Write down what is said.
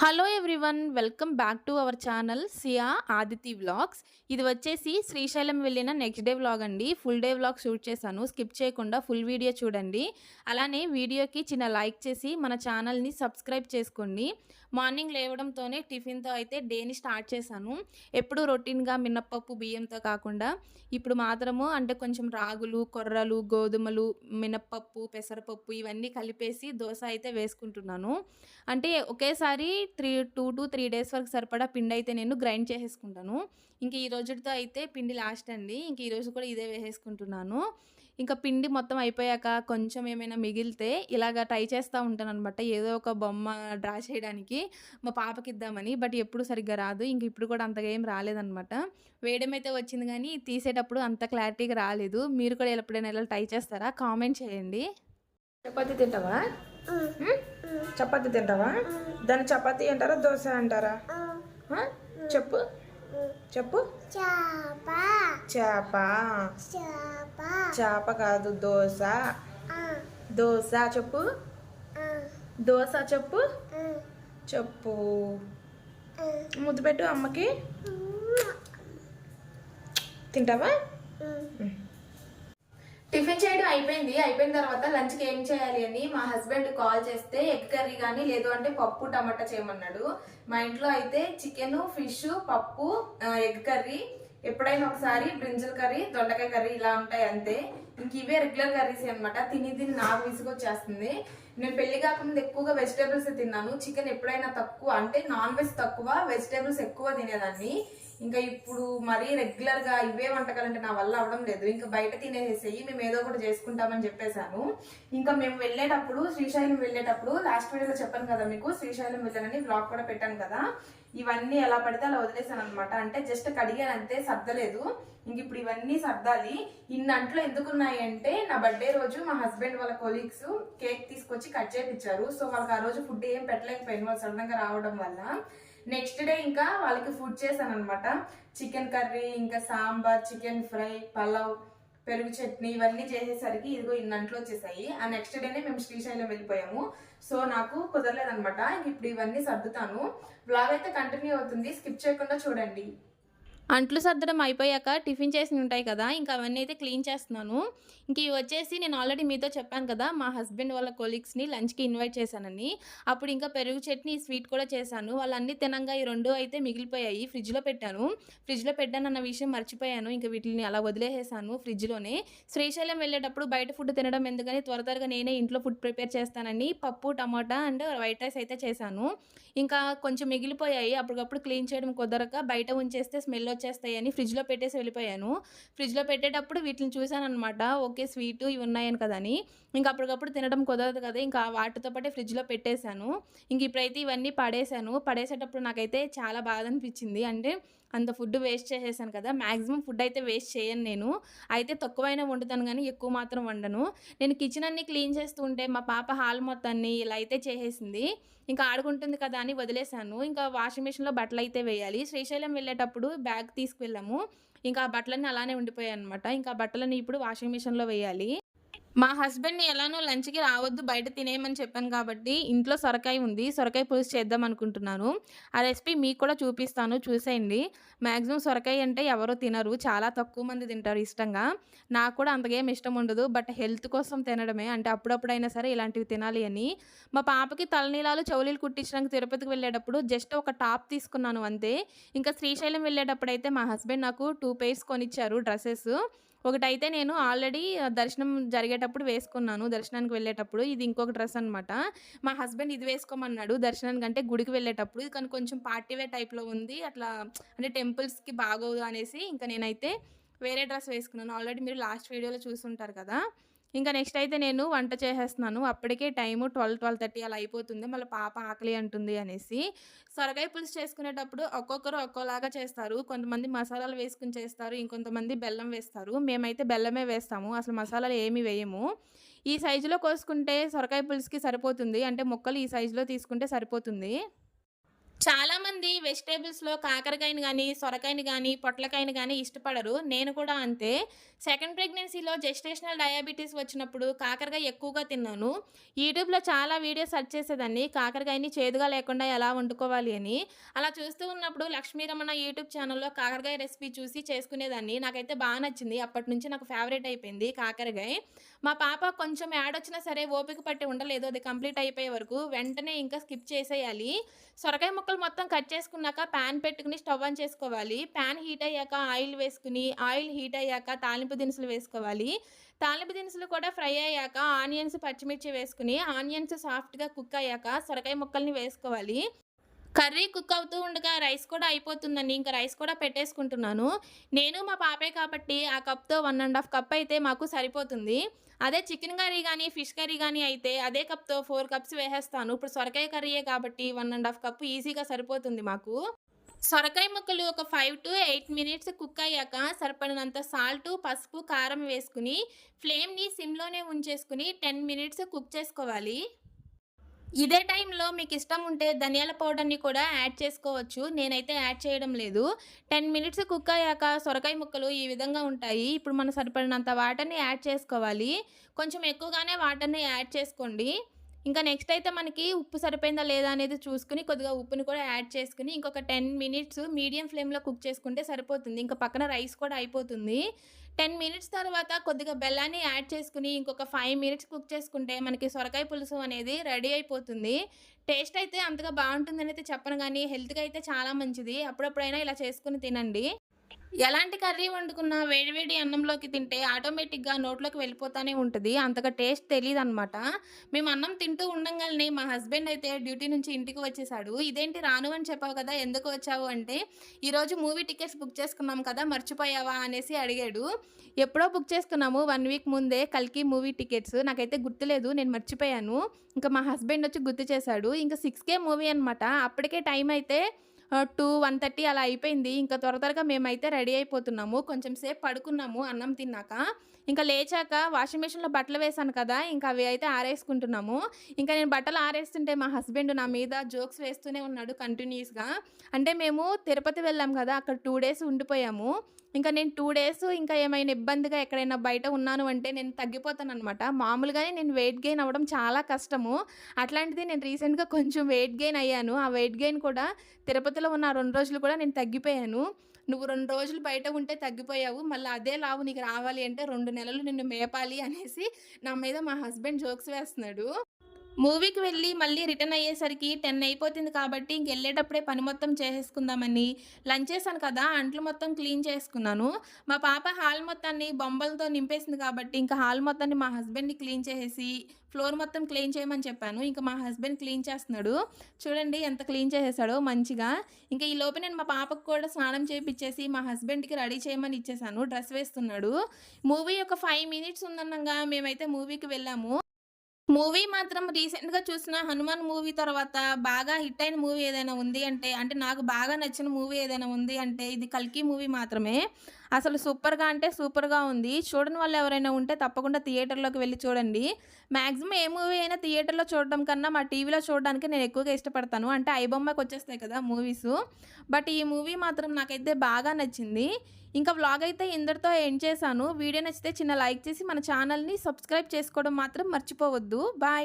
Hello everyone welcome back to our channel Siya Aditi vlogs ఇది వచ్చేసి శ్రీశైలం వెళ్ళిన next day vlog అండి. Full day vlog shoot చేశాను. Skip చేయకుండా ఫుల్ వీడియో చూడండి. అలానే వీడియోకి చిన్న లైక్ చేసి మన ఛానల్ని సబ్స్క్రైబ్ చేసుకోండి. మార్నింగ్ లేవడంతోనే టిఫిన్తో అయితే డేని స్టార్ట్ చేశాను. ఎప్పుడు రొటీన్గా మినప్పప్పు బియ్యంతో కాకుండా ఇప్పుడు మాత్రము అంటే కొంచెం రాగులు కొర్రలు గోధుమలు మినప్పప్పు పెసరపప్పు ఇవన్నీ కలిపేసి దోశ అయితే వేసుకుంటున్నాను. అంటే ఒకేసారి three two to three days వరకు సరిపడా పిండి అయితే నేను గ్రైండ్ చేసేసుకుంటాను. ఇంక ఈ రోజుతో అయితే పిండి లాస్ట్ అండి. ఇంక ఈరోజు కూడా ఇదే వేసేసుకుంటున్నాను. ఇంకా పిండి మొత్తం అయిపోయాక కొంచెం ఏమైనా మిగిలితే ఇలాగ ట్రై చేస్తూ ఉంటాను అనమాట ఏదో ఒక బొమ్మ డ్రా చేయడానికి మా పాపకి ఇద్దామని బట్ ఎప్పుడు సరిగ్గా రాదు. ఇంక ఇప్పుడు కూడా అంతగా ఏం రాలేదనమాట వేయడం అయితే వచ్చింది కానీ తీసేటప్పుడు అంత క్లారిటీగా రాలేదు. మీరు కూడా ఎప్పుడైనా ఇలా ట్రై చేస్తారా? కామెంట్ చేయండి. చపాతీ తింటావా? చపాతీ తింటావా? దాన్ని చపాతీ అంటారా దోశ అంటారా? చెప్పు. చెప్పు. చేప. చేప. కాదు దోశ. దోశ చెప్పు. దోశ చెప్పు. చెప్పు. ముద్దు పెట్టు అమ్మకి. తింటావా? టిఫిన్ చేయడం అయిపోయింది. అయిపోయిన తర్వాత లంచ్కి ఏం చేయాలి అని మా హస్బెండ్ కాల్ చేస్తే ఎగ్ కర్రీ కానీ లేదు అంటే పప్పు టమాటా చేయమన్నాడు. మా ఇంట్లో అయితే చికెన్ ఫిష్ పప్పు ఎగ్ కర్రీ ఎప్పుడైనా ఒకసారి బ్రింజల్ కర్రీ దొండకాయ కర్రీ ఇలా ఉంటాయి అంతే. ఇంక ఇవే రెగ్యులర్ కర్రీస్ అనమాట తిని తిని నాకు విసుగొచ్చేస్తుంది. నేను పెళ్ళి కాకముందు ఎక్కువగా వెజిటేబుల్స్ తిన్నాను. చికెన్ ఎప్పుడైనా తక్కువ అంటే నాన్ వెజ్ తక్కువ వెజిటేబుల్స్ ఎక్కువ తినేదాన్ని. ఇంకా ఇప్పుడు మరీ రెగ్యులర్గా ఇవే వంటకాలంటే నా వల్ల అవడం లేదు. ఇంకా బయట తినేసేసేయి మేము ఏదో ఒకటి చేసుకుంటామని చెప్పేశాను. ఇంకా మేము వెళ్ళేటప్పుడు శ్రీశైలం వెళ్ళేటప్పుడు లాస్ట్ వీడియోలో చెప్పాను కదా మీకు శ్రీశైలం వెళ్ళానని బ్లాగ్ కూడా పెట్టాను కదా. ఇవన్నీ ఎలా పడితే అలా వదిలేసాను అనమాట అంటే జస్ట్ కడిగానంతే సర్దలేదు. ఇంక ఇప్పుడు ఇవన్నీ సర్దాలి. ఇన్ని ఎందుకున్నాయి అంటే నా బర్త్డే రోజు మా హస్బెండ్ వాళ్ళ కొలీగ్స్ కేక్ తీసుకొచ్చి కట్ చేపిచ్చారు. సో వాళ్ళకి ఆ రోజు ఫుడ్ ఏం పెట్టలేకపోయింది వాళ్ళు సడన్గా రావడం వల్ల నెక్స్ట్ డే ఇంకా వాళ్ళకి ఫుడ్ చేశాను అనమాట చికెన్ కర్రీ ఇంకా సాంబార్ చికెన్ ఫ్రై పలావ్ పెరుగు చట్నీ ఇవన్నీ చేసేసరికి ఇదిగో ఇన్నంట్లో వచ్చేసాయి. ఆ నెక్స్ట్ డేనే మేము శ్రీశైలం వెళ్ళిపోయాము. సో నాకు కుదరలేదనమాట ఇంక ఇప్పుడు ఇవన్నీ సర్దుతాను. బ్లాగ్ అయితే కంటిన్యూ అవుతుంది. స్కిప్ చేయకుండా చూడండి. అంట్లు సర్దడం అయిపోయాక టిఫిన్ చేసి ఉంటాయి కదా ఇంకా అవన్నీ అయితే క్లీన్ చేస్తున్నాను. ఇంక ఇవి వచ్చేసి నేను ఆల్రెడీ మీతో చెప్పాను కదా మా హస్బెండ్ వాళ్ళ కొలీగ్స్ని లంచ్కి ఇన్వైట్ చేశానని. అప్పుడు ఇంకా పెరుగు చట్నీ స్వీట్ కూడా చేశాను. వాళ్ళు అన్ని తినంగా ఈ రెండు అయితే మిగిలిపోయాయి. ఫ్రిడ్జ్లో పెట్టాను. ఫ్రిడ్జ్లో పెట్టాను అన్న విషయం మర్చిపోయాను. ఇంకా వీటిని అలా వదిలేసేసాను ఫ్రిడ్జ్లోనే. శ్రీశైలం వెళ్ళేటప్పుడు బయట ఫుడ్ తినడం ఎందుకని త్వర త్వరగా నేనే ఇంట్లో ఫుడ్ ప్రిపేర్ చేస్తానని పప్పు టమాటా అండ్ వైట్ రైస్ అయితే చేశాను. ఇంకా కొంచెం మిగిలిపోయాయి. అప్పటికప్పుడు క్లీన్ చేయడం కుదరక బయట ఉంచేస్తే స్మెల్ వచ్చేస్తాయని ఫ్రిడ్జ్లో పెట్టేసి వెళ్ళిపోయాను. ఫ్రిడ్జ్లో పెట్టేటప్పుడు వీటిని చూశాను అనమాట ఓకే స్వీట్ ఇవి ఉన్నాయని కదని. ఇంకా అప్పటికప్పుడు తినడం కుదరదు కదా ఇంకా వాటితో పాటే ఫ్రిడ్జ్లో పెట్టేశాను. ఇంక ఇప్పుడైతే ఇవన్నీ పడేశాను. పడేసేటప్పుడు నాకైతే చాలా బాధ అనిపించింది. అంటే అంత ఫుడ్ వేస్ట్ చేసేసాను కదా మ్యాక్సిమం ఫుడ్ అయితే వేస్ట్ చేయను నేను. అయితే తక్కువైనా వండుతాను కానీ ఎక్కువ మాత్రం వండను. నేను కిచెన్ అన్ని క్లీన్ చేస్తూ ఉంటే మా పాప హాల్ మొత్తాన్ని ఇలా అయితే చేసేసింది. ఇంకా ఆడుకుంటుంది కదా అని వదిలేశాను. ఇంకా వాషింగ్ మిషన్లో బట్టలు అయితే వేయాలి. శ్రీశైలం వెళ్ళేటప్పుడు బ్యాగ్ తీసుకువెళ్ళాము. ఇంకా ఆ బట్టలన్నీ అలానే ఉండిపోయాయి అనమాట ఇంకా బట్టలను బట్టలని ఇప్పుడు వాషింగ్ మిషన్లో వేయాలి. మా హస్బెండ్ని ఎలానో లంచ్కి రావద్దు బయట తినేయమని చెప్పాను కాబట్టి ఇంట్లో సొరకాయ ఉంది సొరకాయ పులుసు చేద్దాం అనుకుంటున్నాను. ఆ రెసిపీ మీకు కూడా చూపిస్తాను చూసేయండి. మ్యాక్సిమం సొరకాయ అంటే ఎవరో తినరు చాలా తక్కువ మంది తింటారు ఇష్టంగా. నాకు కూడా అంతగేం ఇష్టం ఉండదు బట్ హెల్త్ కోసం తినడమే అంటే అప్పుడప్పుడైనా సరే ఇలాంటివి తినాలి అని. మా పాపకి తలనీలాలు చౌలీలు కుట్టించడానికి తిరుపతికి వెళ్ళేటప్పుడు జస్ట్ ఒక టాప్ తీసుకున్నాను అంతే. ఇంకా శ్రీశైలం వెళ్ళేటప్పుడు అయితే మా హస్బెండ్ నాకు టూ పేర్స్ కొనిచ్చారు డ్రెస్సెస్. ఒకటైతే నేను ఆల్రెడీ దర్శనం జరిగేటప్పుడు వేసుకున్నాను దర్శనానికి వెళ్ళేటప్పుడు. ఇది ఇంకొక డ్రెస్ అనమాట మా హస్బెండ్ ఇది వేసుకోమన్నాడు దర్శనానికి అంటే గుడికి వెళ్ళేటప్పుడు. ఇది కానీ కొంచెం పార్టీవే టైప్లో ఉంది. అట్లా అంటే టెంపుల్స్కి బాగోదు అనేసి ఇంకా నేనైతే వేరే డ్రెస్ వేసుకున్నాను. ఆల్రెడీ మీరు లాస్ట్ వీడియోలో చూసుంటారు కదా. ఇంకా నెక్స్ట్ అయితే నేను వంట చేసేస్తున్నాను. అప్పటికే టైము ట్వెల్వ్ ట్వెల్వ్ థర్టీ అలా అయిపోతుంది. మళ్ళీ పాప ఆకలి అంటుంది అనేసి సొరకాయ పులుసు చేసుకునేటప్పుడు ఒక్కొక్కరు ఒక్కోలాగా చేస్తారు. కొంతమంది మసాలాలు వేసుకుని చేస్తారు. ఇంకొంతమంది బెల్లం వేస్తారు. మేమైతే బెల్లమే వేస్తాము. అసలు మసాలాలు ఏమి వేయము. ఈ సైజులో కోసుకుంటే సొరకాయ పులుసుకి సరిపోతుంది. అంటే ముక్కలు ఈ సైజులో తీసుకుంటే సరిపోతుంది. చాలా మంది వెజిటేబుల్స్లో కాకరకాయని కానీ సొరకాయని కానీ పొట్లకాయని కానీ ఇష్టపడరు. నేను కూడా అంతే. సెకండ్ ప్రెగ్నెన్సీలో జెస్టేషనల్ డయాబెటీస్ వచ్చినప్పుడు కాకరకాయ ఎక్కువగా తిన్నాను. యూట్యూబ్లో చాలా వీడియోస్ సెర్చ్ చేసేదాన్ని. కాకరకాయని చేదుగా లేకుండా ఎలా వండుకోవాలి అని. అలా చూస్తూ ఉన్నప్పుడు లక్ష్మీరమణ యూట్యూబ్ ఛానల్లో కాకరకాయ రెసిపీ చూసి చేసుకునేదాన్ని. నాకైతే బాగా నచ్చింది. అప్పటి నుంచి నాకు ఫేవరెట్ అయిపోయింది కాకరకాయ. మా పాప కొంచెం యాడ్ వచ్చినా సరే ఓపిక పట్టి ఉండలేదు. అది కంప్లీట్ అయిపోయే వరకు. వెంటనే ఇంకా స్కిప్ చేసేయాలి. సొరకాయ ముక్కలు మొత్తం కట్ చేసుకున్నాక ప్యాన్ పెట్టుకుని స్టవ్ ఆన్ చేసుకోవాలి. ప్యాన్ హీట్ అయ్యాక ఆయిల్ వేసుకుని ఆయిల్ హీట్ అయ్యాక తాలింపు దినుసులు వేసుకోవాలి. తాలింపు దినుసులు కూడా ఫ్రై అయ్యాక ఆనియన్స్ పచ్చిమిర్చి వేసుకుని ఆనియన్స్ సాఫ్ట్గా కుక్ అయ్యాక సొరకాయ ముక్కల్ని వేసుకోవాలి. కర్రీ కుక్ అవుతూ ఉండగా రైస్ కూడా అయిపోతుందండి. ఇంకా రైస్ కూడా పెట్టేసుకుంటున్నాను. నేను మా పాపే కాబట్టి ఆ కప్తో వన్ అండ్ హాఫ్ కప్ అయితే మాకు సరిపోతుంది. అదే చికెన్ కర్రీ కానీ ఫిష్ కర్రీ కానీ అయితే అదే కప్తో ఫోర్ కప్స్ వేసేస్తాను. ఇప్పుడు సొరకాయ కర్రీయే కాబట్టి వన్ అండ్ హాఫ్ కప్ ఈజీగా సరిపోతుంది మాకు. సొరకాయ ముక్కలు ఒక five to eight minutes cook అయ్యాక సరిపడినంత సాల్ట్ పసుపు కారం వేసుకుని ఫ్లేమ్ని సిమ్లోనే ఉంచేసుకుని టెన్ మినిట్స్ కుక్ చేసుకోవాలి. ఇదే టైంలో మీకు ఇష్టం ఉంటే ధనియాల పౌడర్ని కూడా యాడ్ చేసుకోవచ్చు. నేనైతే యాడ్ చేయడం లేదు. టెన్ మినిట్స్ కుక్ అయ్యాక సొరకాయ ముక్కలు ఈ విధంగా ఉంటాయి. ఇప్పుడు మనం సరిపడినంత వాటర్ని యాడ్ చేసుకోవాలి. కొంచెం ఎక్కువగానే వాటర్ని యాడ్ చేసుకోండి. ఇంకా నెక్స్ట్ అయితే మనకి ఉప్పు సరిపోయిందా లేదా అనేది చూసుకుని కొద్దిగా ఉప్పుని కూడా యాడ్ చేసుకుని ఇంకొక టెన్ మినిట్స్ మీడియం ఫ్లేమ్లో కుక్ చేసుకుంటే సరిపోతుంది. ఇంకా పక్కన రైస్ కూడా అయిపోతుంది. టెన్ మినిట్స్ తర్వాత కొద్దిగా బెల్లాన్ని యాడ్ చేసుకుని ఇంకొక ఫైవ్ మినిట్స్ కుక్ చేసుకుంటే మనకి సొరకాయ పులుసు అనేది రెడీ అయిపోతుంది. టేస్ట్ అయితే అంతగా బాగుంటుందని అయితే చెప్పను కానీ హెల్త్కి అయితే చాలా మంచిది. అప్పుడప్పుడైనా ఇలా చేసుకుని తినండి. ఎలాంటి కర్రీ వండుకున్నా వేడివేడి అన్నంలోకి తింటే ఆటోమేటిక్గా నోట్లోకి వెళ్ళిపోతానే ఉంటుంది. అంతగా టేస్ట్ తెలియదు అనమాట మేము అన్నం తింటూ ఉండంగానే మా హస్బెండ్ అయితే డ్యూటీ నుంచి ఇంటికి వచ్చేసాడు. ఇదేంటి రాను అని చెప్పావు కదా ఎందుకు వచ్చావు? అంటే ఈరోజు మూవీ టికెట్స్ బుక్ చేసుకున్నాం కదా మర్చిపోయావా? అనేసి అడిగాడు. ఎప్పుడో బుక్ చేసుకున్నాము వన్ వీక్ ముందే కల్కి మూవీ టికెట్స్. నాకైతే గుర్తులేదు నేను మర్చిపోయాను. ఇంకా మా హస్బెండ్ వచ్చి గుర్తు చేశాడు. ఇంకా సిక్స్ కే మూవీ అనమాట అప్పటికే టైం అయితే టూ వన్ థర్టీ అలా అయిపోయింది. ఇంకా త్వర త్వరగా మేమైతే రెడీ అయిపోతున్నాము. కొంచెం సేపు పడుకున్నాము అన్నం తిన్నాక. ఇంకా లేచాక వాషింగ్ మిషన్లో బట్టలు వేసాను కదా ఇంకా అవి అయితే ఆరేసుకుంటున్నాము. ఇంకా నేను బట్టలు ఆరేస్తుంటే మా హస్బెండ్ నా మీద జోక్స్ వేస్తూనే ఉన్నాడు కంటిన్యూస్గా. అంటే మేము తిరుపతి వెళ్ళాం కదా అక్కడ టూ డేస్ ఉండిపోయాము. ఇంకా నేను టూ డేస్ ఇంకా ఏమైనా ఇబ్బందిగా ఎక్కడైనా బయట ఉన్నాను అంటే నేను తగ్గిపోతాను అనమాట మామూలుగానే నేను వెయిట్ గెయిన్ అవ్వడం చాలా కష్టము. అట్లాంటిది నేను రీసెంట్గా కొంచెం వెయిట్ గెయిన్ అయ్యాను. ఆ వెయిట్ గెయిన్ కూడా తిరుపతిలో ఉన్న రెండు రోజులు కూడా నేను తగ్గిపోయాను. నువ్వు రెండు రోజులు బయట ఉంటే తగ్గిపోయావు. మళ్ళీ అదే లావు నీకు రావాలి అంటే రెండు నెలలు నిన్ను మేపాలి అనేసి నా మీద మా హస్బెండ్ జోక్స్ వేస్తున్నాడు. మూవీకి వెళ్ళి మళ్ళీ రిటర్న్ అయ్యేసరికి టెన్ అయిపోతుంది కాబట్టి ఇంక వెళ్ళేటప్పుడే పని మొత్తం చేసేసుకుందామని లంచ్ చేశాను కదా అంట్లు మొత్తం క్లీన్ చేసుకున్నాను. మా పాప హాల్ మొత్తాన్ని బొమ్మలతో నింపేసింది కాబట్టి ఇంకా హాల్ మొత్తాన్ని మా హస్బెండ్ని క్లీన్ చేసేసి ఫ్లోర్ మొత్తం క్లీన్ చేయమని చెప్పాను. ఇంకా మా హస్బెండ్ క్లీన్ చేస్తున్నాడు. చూడండి ఎంత క్లీన్ చేసేసాడో మంచిగా. ఇంకా ఈ లోపు నేను మా పాపకు కూడా స్నానం చేయించేసి మా హస్బెండ్కి రెడీ చేయమని ఇచ్చేసాను. డ్రెస్ వేస్తున్నాడు. మూవీ ఒక ఫైవ్ మినిట్స్ ఉందన్నగా మేమైతే మూవీకి వెళ్ళాము. మూవీ మాత్రం రీసెంట్గా చూసిన హనుమాన్ మూవీ తర్వాత బాగా హిట్ అయిన మూవీ ఏదైనా ఉంది అంటే అంటే నాకు బాగా నచ్చిన మూవీ ఏదైనా ఉంది అంటే ఇది కల్కి మూవీ మాత్రమే. అసలు సూపర్గా అంటే సూపర్గా ఉంది. చూడని వాళ్ళు ఎవరైనా ఉంటే తప్పకుండా థియేటర్లోకి వెళ్ళి చూడండి. మ్యాక్సిమం ఏ మూవీ అయినా థియేటర్లో చూడడం కన్నా మా టీవీలో చూడడానికి నేను ఎక్కువగా ఇష్టపడతాను. అంటే ఐబొమ్మకి వచ్చేస్తాయి కదా మూవీస్. బట్ ఈ మూవీ మాత్రం నాకైతే బాగా నచ్చింది. ఇంకా వ్లాగ్ అయితే ఇందరితో ఎండ్ చేశాను. వీడియో నచ్చితే చిన్న లైక్ చేసి మన ఛానల్ని సబ్స్క్రైబ్ చేసుకోవడం మాత్రం మర్చిపోవద్దు. బాయ్.